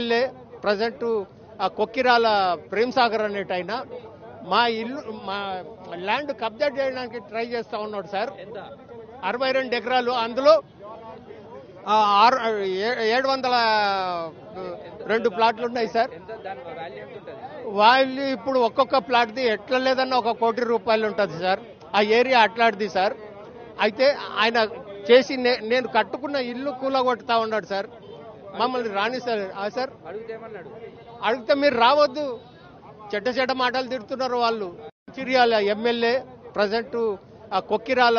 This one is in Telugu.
ఎమ్మెల్యే ప్రజెంట్ ఆ కొక్కిరాల ప్రేమ్ సాగర్ అనేట ఆయన మా ఇల్లు మా ల్యాండ్ కబ్జా చేయడానికి ట్రై చేస్తా ఉన్నాడు సార్. అరవై రెండు ఎకరాలు. అందులో ఆరు ఏడు వందల రెండు ప్లాట్లు ఉన్నాయి సార్. వాళ్ళు ఇప్పుడు ఒక్కొక్క ప్లాట్ది ఎట్లా లేదన్నా ఒక కోటి రూపాయలు ఉంటుంది సార్. ఆ ఏరియా అట్లాంటిది సార్. అయితే ఆయన చేసి నేను కట్టుకున్న ఇల్లు కూలగొట్టుతా ఉన్నాడు సార్. మమ్మల్ని రాణిస్తారు ఆ సార్? అడిగితే మీరు రావద్దు. చెడ్డ చెడ్డ మాటలు తిడుతున్నారు వాళ్ళు. చిరియాల ఎమ్మెల్యే ప్రజెంట్ ఆ కొక్కిరాల.